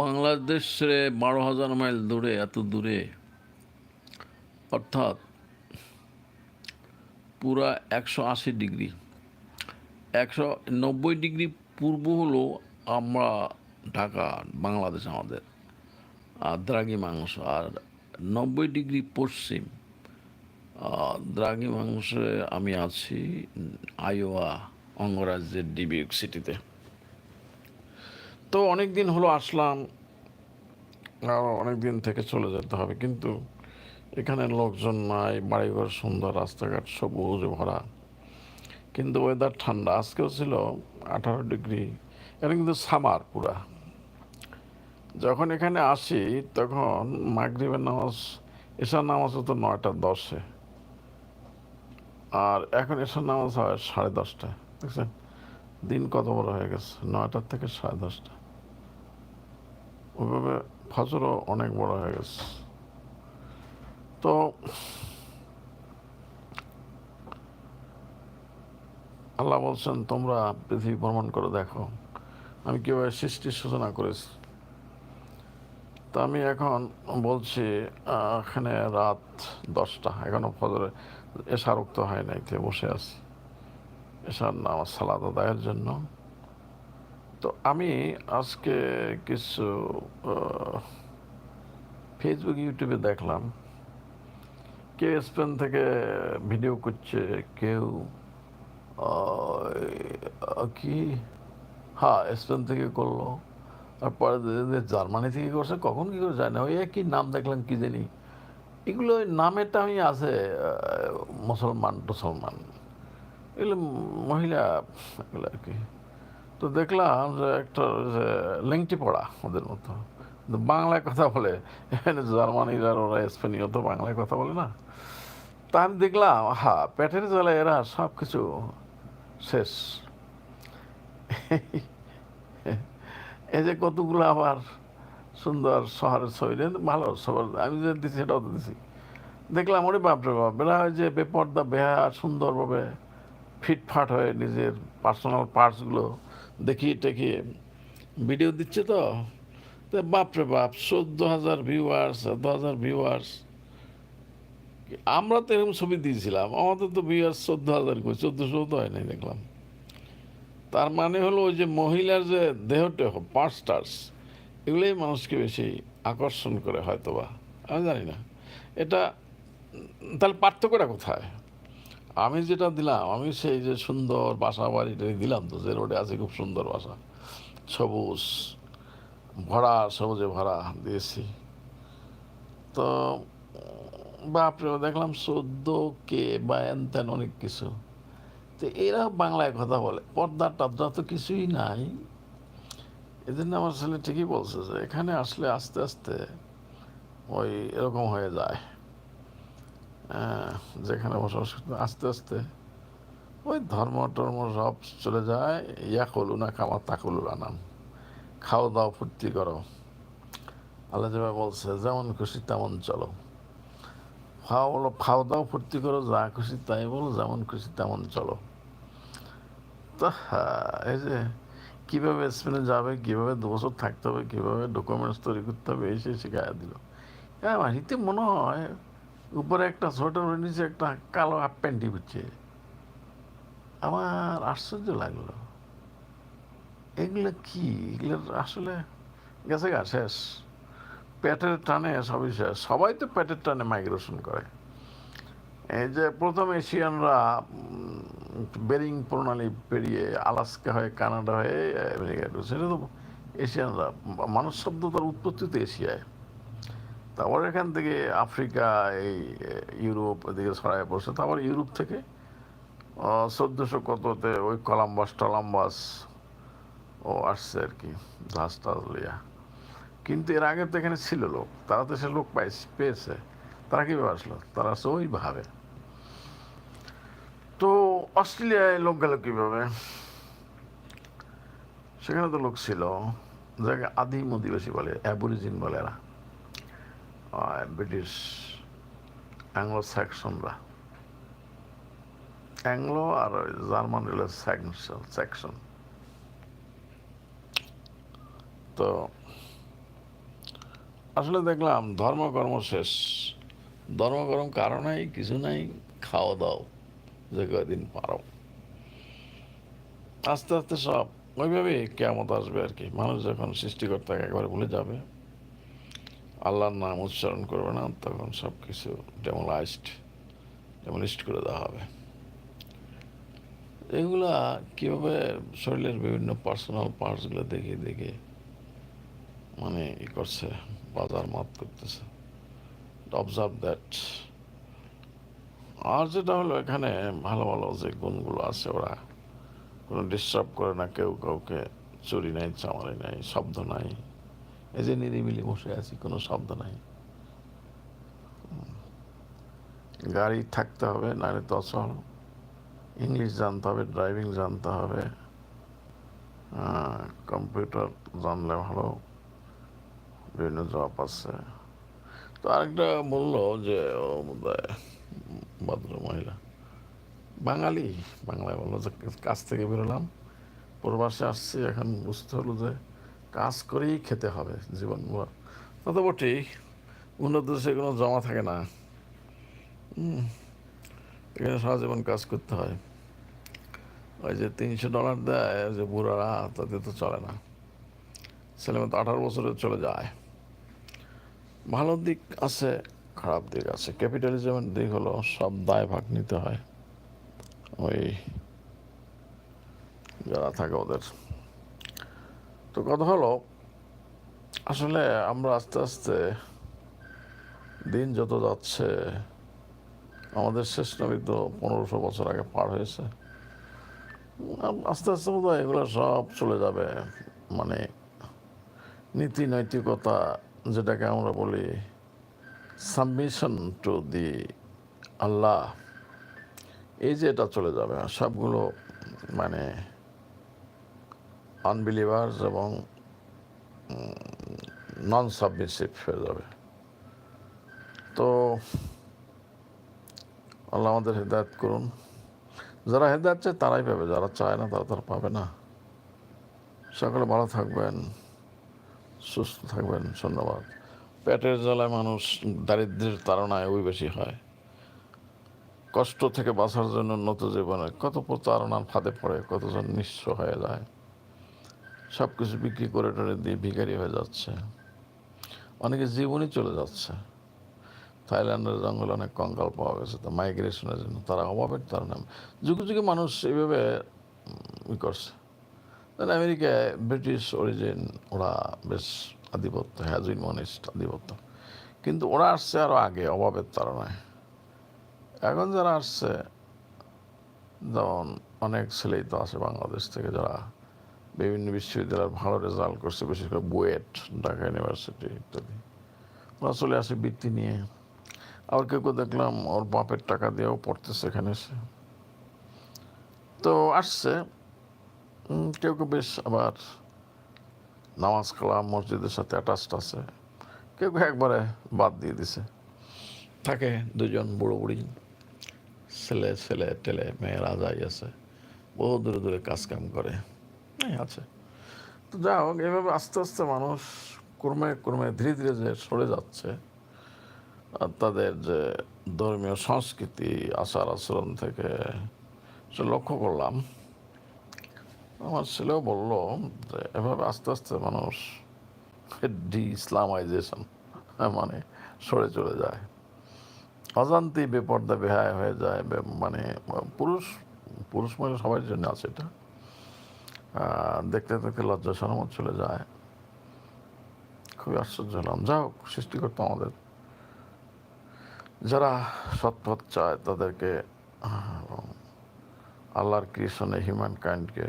বাংলাদেশ বারো হাজার মাইল দূরে, এত দূরে, অর্থাৎ পুরা একশো আশি ডিগ্রি। একশো নব্বই ডিগ্রি পূর্ব হলো আমরা ঢাকা, বাংলাদেশ আমাদের, আর দ্রাগি মাংস, আর নব্বই ডিগ্রি পশ্চিম। দ্রাগি মাংসে আমি আছি আইওয়া অঙ্গরাজ্যের ডিবিউক সিটিতে। তো অনেক দিন হলো আসলাম। আর অনেক দিন থেকে চলে যেতে হবে, কিন্তু এখানে লোকজন নাই, বাড়িঘর সুন্দর, রাস্তাঘাট সবুজে ভরা। কিন্তু ওয়েদার ঠান্ডা, আজকেও ছিল আঠারো ডিগ্রি এটা কিন্তু সামার পুরা। যখন এখানে আসি, তখন মাগরিবের নামাজ এশার নামাজ হতো নয়টা দশে। আর এখন এশার নামাজ হয় সাড়ে দশটায়, দেখছেন? দিন কত বড় হয়ে গেছে? নয়টার থেকে সাড়ে দশটা। ওইভাবে ফজরও অনেক বড় হয়ে গেছে। তো আল্লাহ বলছেন, তোমরা পৃথিবী ভ্রমণ করে দেখো। আমি কীভাবে সৃষ্টির সূচনা করেছি? তা আমি এখন বলছি এখানে রাত দশটা। এখনও ফজরে উক্ত হয় নাই, তে বসে আছি। এশার নামাজ সালাদ আদায়ের জন্য। তো আমি আজকে কিছু ফেসবুক ইউটিউবে দেখলাম। কেউ স্পেন থেকে ভিডিও করছে, কেউ কি? হ্যাঁ স্পেন থেকে করল। আর পরে জার্মানি থেকে করছে, কখন কি করে যায় না। ওই একই নাম দেখলাম, কি জানি। এগুলো ওই নামেরটা আমি আছে মুসলমান টুসলমান এগুলো মহিলা এগুলো আর কি। তো দেখলাম যে একটা যে লেংটি পড়া ওদের মতো। বাংলায় কথা বলে জার্মানির ওরা স্পেনীয় তো বাংলায় কথা বলে না। তা আমি দেখলাম হা পেটের জ্বালায় এরা সব কিছু শেষ। এই যে কতগুলো আবার সুন্দর শহরের ছবি ভালো সবার, আমি যে দিচ্ছি সেটাও তো দিছি। দেখলাম, ওরে বাপরে বাপ, এরা ওই যে বেপর্দা বেহা সুন্দরভাবে ফিটফাট হয়ে নিজের পার্সোনাল পার্টসগুলো দেখিয়ে টেকিয়ে ভিডিও দিচ্ছে তো? বাপরে বাপ চোদ্দ হাজার ভিউয়ার্স এত হাজার ভিউয়ার্স আমরা তো এরকম ছবি দিয়েছিলাম, আমাদের তো ভিউয়ার্স চোদ্দ হাজার করে চোদ্দশো তো হয় নাই দেখলাম। তার মানে হলো ওই যে মহিলার যে দেহটা পার্টস টার্স এগুলোই মানুষকে বেশি আকর্ষণ করে হয়তো বা আমি জানি না। এটা, তাহলে পার্থক্যটা কোথায়? আমি যেটা দিলাম, আমি সেই যে সুন্দর বাসা বাড়িটা দিলাম তো, যে রোডে আছে খুব সুন্দর বাসা। সবুজ, ভরা, সবুজে ভরা দিয়েছি। তো, বাপরে, দেখলাম চোদ্দ কে বা এন তেন অনেক কিছু। তো এরা বাংলায় কথা বলে পর্দা টর্দা তো কিছুই নাই। এজন্য আমার ছেলে ঠিকই বলছে যে, এখানে আসলে আস্তে আস্তে ওই এরকম হয়ে যায়। যেখানে বসবাস করতে আস্তে আস্তে ওই ধর্ম টর্ম সব চলে যায়। ইয়া করলু না খামা তাকুলু আনাম। খাও দাও, ফুর্তি করো। আল্লাহ যেভাবে বলছে, যেমন খুশি তেমন চলো। খাও বলো, খাও দাও, ফুর্তি করো, যা খুশি তাই বলো, যেমন খুশি তেমন চলো। তা, এই যে কীভাবে স্পেনে যাবে, কীভাবে দু বছর থাকতে হবে, কীভাবে ডকুমেন্টস তৈরি করতে হবে, এই সে শিখাইয়া দিল। হ্যাঁ মাটিতে মনে হয় উপরে একটা সোয়েটার নিচে একটা কালো হাফ প্যান্টি হচ্ছে। আমার আশ্চর্য লাগল। এগুলো কি? এগুলো আসলে গেছে গা, শেষ। পেটের টানে সবই শেষ। সবাই তো পেটের টানে মাইগ্রেশন করে। এই যে প্রথম এশিয়ানরা বেরিং প্রণালী পেরিয়ে আলাস্কা হয়ে কানাডা হয়ে আমেরিকা সেটা তো এশিয়ানরা। মানুষ শব্দ তার উৎপত্তি তো এশিয়ায় তারপর এখান থেকে আফ্রিকা, এই ইউরোপ এদিকে ছড়ায় পড়ছে। তারপর ইউরোপ থেকে চোদ্দোশো কততে ওই কলাম্বাস, টলাম্বাস, ও, আসছে আর কি, জাহাজ টাজ লিয়া কিন্তু এর আগে তো এখানে ছিল লোক, তারা তো সে লোক পাইছে, পেয়েছে। তারা কীভাবে আসলো? তারা আসছে ওইভাবে। তো অস্ট্রেলিয়ায় লোক গেল কীভাবে? সেখানে তো লোক ছিল, যাকে আদিম অধিবাসী বলে, অ্যাবরিজিন বলে এরা। ব্রিটিশ অ্যাংলো স্যাকশনরা অ্যাংলো আর জার্মান স্যাকশন স্যাকশন তো আসলে দেখলাম ধর্মকর্ম শেষ। ধর্মকর্ম কারও নাই, কিছু নাই, খাওয়া দাও, যে কয়দিন পারো। আস্তে আস্তে সব ওইভাবেই কেমত আসবে আর কি। মানুষ যখন সৃষ্টিকর্তাকে একবারে ভুলে যাবে আল্লাহর নাম উচ্চারণ করবে না, তখন সব কিছু ডেমোলাইজড ডেমোলিস্ট করে দেওয়া হবে। এগুলা কীভাবে শরীরের বিভিন্ন পার্সোনাল পার্টসগুলো দেখে দেখে মানে ই করছে, বাজার মাত করতেছে। অবজার্ভ দ্যাট আর যেটা হলো এখানে ভালো ভালো যে গুণগুলো আছে ওরা, কোনো ডিস্টার্ব করে না, কেউ কাউকে চুরি নাই, চামারি নাই, শব্দ নাই। এই যে নিরিবিলি বসে আছি, কোনো শব্দ নাই। গাড়ি থাকতে হবে, নাহলে তো ইংলিশ জানতে হবে, ড্রাইভিং জানতে হবে। কম্পিউটার জানলে ভালো, বিভিন্ন জব আছে। তো আরেকটা বলল যে, ও ভদ্র মহিলা। বাঙালি, বাংলায় বলল যে কাজ থেকে বেরোলাম। প্রবাসে আসছি, এখন বুঝতে হলো যে কাজ করেই খেতে হবে জীবন তা তো বটেই উন্নত দেশে কোনো জমা থাকে না। এখানে সারা জীবন কাজ করতে হয়। ওই যে তিনশো ডলার দেয় যে বুড়ারা তাতে তো চলে না। ছেলেমেয়ে তো আঠারো বছরে চলে যায়। ভালো দিক আছে, খারাপ দিক আছে। ক্যাপিটালিজমের দিক হলো সব দায় ভাগ নিতে হয়। ওই যারা থাকে ওদের। তো কথা হলো, আসলে আমরা আস্তে আস্তে দিন যত যাচ্ছে, আমাদের শেষ নবী তো পনেরোশো বছর আগে পার হয়েছে। আস্তে আস্তে বোধ হয় এগুলো সব চলে যাবে। মানে নীতি নৈতিকতা যেটাকে আমরা বলি সাবমিশন টু দি আল্লাহ এই যে এটা চলে যাবে। সবগুলো মানে আনবিলিভার্স এবং নন সাবমিসিভ হয়ে যাবে। তো আল্লাহ আমাদের হেদায়ত করুন। যারা হেদায়ত চায় তারাই পাবে, যারা চায় না তারা তারা পাবে না। সকলে ভালো থাকবেন, সুস্থ থাকবেন, ধন্যবাদ। পেটের জ্বালায় মানুষ দারিদ্র্যের তাড়নায় ওই বেশি হয়। কষ্ট থেকে বাঁচার জন্য উন্নত জীবনে কত প্রতারণার ফাঁদে পড়ে, কতজন নিঃস্ব হয়ে যায়। সব কিছু বিক্রি করে টরে দিয়ে ভিখারি হয়ে যাচ্ছে। অনেকে জীবনই চলে যাচ্ছে। থাইল্যান্ডের জঙ্গলে অনেক কঙ্কাল পাওয়া গেছে, তো মাইগ্রেশনের জন্য তারা অভাবের তার নাম যুগে যুগে মানুষ এইভাবে ই করছে। আমেরিকায় ব্রিটিশ অরিজিন, ওরা বেশ আধিপত্য হ্যাজুইন মনিস্ট আধিপত্য। কিন্তু ওরা আসছে আরও আগে অভাবের তাড়নায়। এখন যারা আসছে, যেমন অনেক ছেলেই তো আছে বাংলাদেশ থেকে যারা বিভিন্ন বিশ্ববিদ্যালয়ের ভালো রেজাল্ট করছে, বিশেষ করে বুয়েট, ঢাকা ইউনিভার্সিটি ইত্যাদি। ওরা চলে আসে বৃত্তি নিয়ে। আবার কেউ কেউ দেখলাম ওর বাপের টাকা দিয়েও পড়তেছে এখানে এসে। তো আসছে। কেউ কেউ বেশ আবার নামাজ কালাম, মসজিদের সাথে অ্যাটাচড আছে। কেউ কেউ একবারে বাদ দিয়ে দিছে। থাকে দুজন বুড়ো বুড়ি, ছেলে ছেলে টেলে মেয়েরা যাই আছে। বহু দূরে দূরে কাজ কাম করে। আছে। তো যা হোক, এভাবে আস্তে আস্তে মানুষ ক্রমে ক্রমে ধীরে ধীরে যে সরে যাচ্ছে তাদের যে ধর্মীয় সংস্কৃতি, আচার আচরণ থেকে সে লক্ষ্য করলাম। আমার ছেলেও বলল যে, এভাবে আস্তে আস্তে মানুষ ডি ইসলামাইজেশন মানে সরে চলে যায়। অজান্তি বেপর্দা বেহায় হয়ে যায় মানে পুরুষ পুরুষ মহিলা সবার জন্য আছে এটা। দেখতে দেখতে লজ্জা সরমত চলে যায়। খুবই আশ্চর্য হলাম। যা হোক সৃষ্টি সৃষ্টিকর্তা আমাদের। যারা সৎপথ চায়, তাদেরকে আল্লাহর কৃষ্ণে হিউম্যান কাইন্ডকে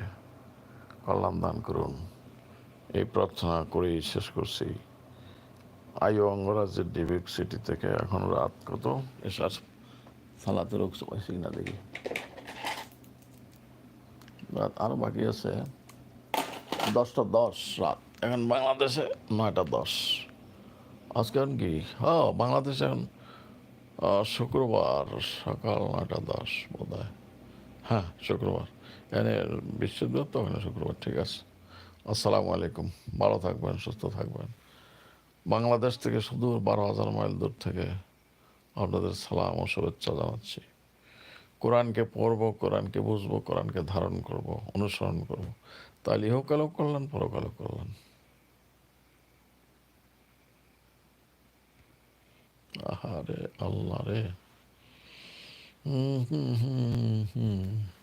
কল্যাণ দান করুন। এই প্রার্থনা করেই শেষ করছি। আয়ু অঙ্গরাজ্যের ডিভিক সিটি থেকে এখন রাত কত? এসার সালাতে রোগ পাইছি না দেখি। রাত আরও বাকি আছে। দশটা দশ রাত। এখন বাংলাদেশে নয়টা দশ। আজকে এখন কি? হ্যাঁ বাংলাদেশে এখন শুক্রবার সকাল নয়টা দশ বোধ হয় হ্যাঁ শুক্রবার। এখানে বৃহস্পতিবার তো ওখানে শুক্রবার, ঠিক আছে। আসসালামু আলাইকুম। ভালো থাকবেন, সুস্থ থাকবেন। বাংলাদেশ থেকে সুদূর বারো হাজার মাইল দূর থেকে আপনাদের সালাম ও শুভেচ্ছা জানাচ্ছি। কোরআনকে পড়ব, কোরআনকে বুঝব, কোরআনকে ধারণ করব, অনুসরণ করব। তাহলে ইহকালও করলেন, পরকালও করলেন। আহারে আল্লাহ রে। হুম হুম হুম হুম।